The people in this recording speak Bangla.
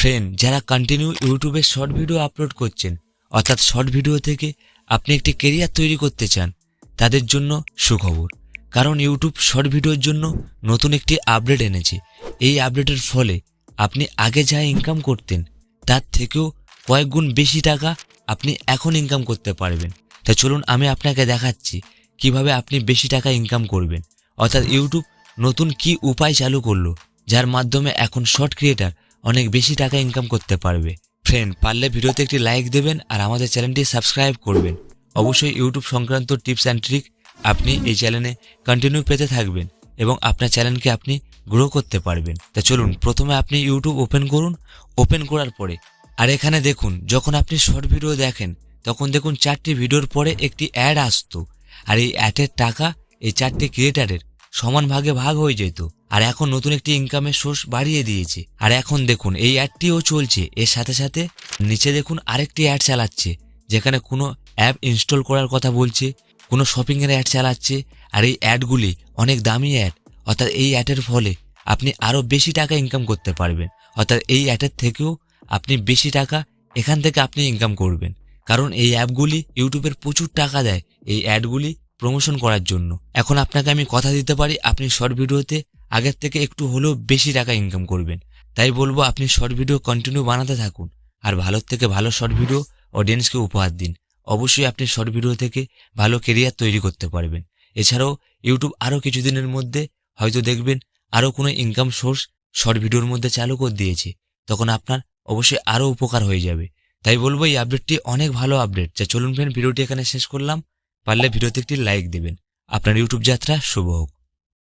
ফ্রেন্ড যারা কন্টিনিউ ইউটিউবে শর্ট ভিডিও আপলোড করছেন, অর্থাৎ শর্ট ভিডিও থেকে আপনি একটি কেরিয়ার তৈরি করতে চান, তাদের জন্য সুখবর। কারণ ইউটিউব শর্ট ভিডিওর জন্য নতুন একটি আপডেট এনেছে। এই আপডেটের ফলে আপনি আগে যা ইনকাম করতেন, তার থেকেও কয়েক গুণ বেশি টাকা আপনি এখন ইনকাম করতে পারবেন। তা চলুন আমি আপনাকে দেখাচ্ছি কীভাবে আপনি বেশি টাকা ইনকাম করবেন। অর্থাৎ ইউটিউব নতুন কি উপায় চালু করল, যার মাধ্যমে এখন শর্ট ক্রিয়েটার অনেক বেশি টাকা ইনকাম করতে পারবে। ফ্রেন্ড পারলে ভিডিওতে একটি লাইক দেবেন আর আমাদের চ্যানেলটি সাবস্ক্রাইব করবেন। অবশ্যই ইউটিউব সংক্রান্ত টিপস অ্যান্ড ট্রিক আপনি এই চ্যানেলে কন্টিনিউ পেতে থাকবেন এবং আপনার চ্যানেলকে আপনি গ্রো করতে পারবেন। তা চলুন, প্রথমে আপনি ইউটিউব ওপেন করুন। ওপেন করার পরে, আর এখানে দেখুন, যখন আপনি শর্ট ভিডিও দেখেন, তখন দেখুন চারটি ভিডিওর পরে একটি অ্যাড আসতো। আর এই অ্যাডের টাকা এই চারটি ক্রিয়েটারের সমান ভাগে ভাগ হয়ে যেত। আর এখন নতুন একটি ইনকামের সোর্স বাড়িয়ে দিয়েছে। আর এখন দেখুন, এই অ্যাডটিও চলছে। এর সাথে সাথে নিচে দেখুন আরেকটি অ্যাড চালাচ্ছে, যেখানে কোনো অ্যাপ ইনস্টল করার কথা বলছে, কোনো শপিংয়ের অ্যাড চালাচ্ছে, আর এই অ্যাডগুলি অনেক দামি অ্যাড অর্থাৎ এই অ্যাডের ফলে আপনি আরও বেশি টাকা ইনকাম করতে পারবেন। অর্থাৎ এই অ্যাডের থেকেও আপনি বেশি টাকা এখান থেকে আপনি ইনকাম করবেন। কারণ এই অ্যাপগুলি ইউটিউবের প্রচুর টাকা দেয়। এই অ্যাডগুলি প্রমোশন করার জন্য। এখন আপনাকে আমি কথা দিতে পারি, আপনি শর্ট ভিডিওতে আগের থেকে একটু হলেও বেশি টাকা ইনকাম করবেন। তাই বলব, আপনি শর্ট ভিডিও কন্টিনিউ বানাতে থাকুন। আর ভালোর থেকে ভালো শর্ট ভিডিও অডিয়েন্সকে উপহার দিন। অবশ্যই আপনি শর্ট ভিডিও থেকে ভালো কেরিয়ার তৈরি করতে পারবেন। এছাড়াও ইউটিউব আরও কিছুদিনের মধ্যে হয়তো দেখবেন আরও কোনো ইনকাম সোর্স শর্ট ভিডিওর মধ্যে চালু করে দিয়েছে। তখন আপনার অবশ্যই আরও উপকার হয়ে যাবে। তাই বলব, এই আপডেটটি অনেক ভালো আপডেট যা চলুন ফ্রেন্ড ভিডিওটি এখানে শেষ করলাম। পারলে ভিডিওতে একটি লাইক দেবেন। আপনার ইউটিউব যাত্রা শুভ হোক।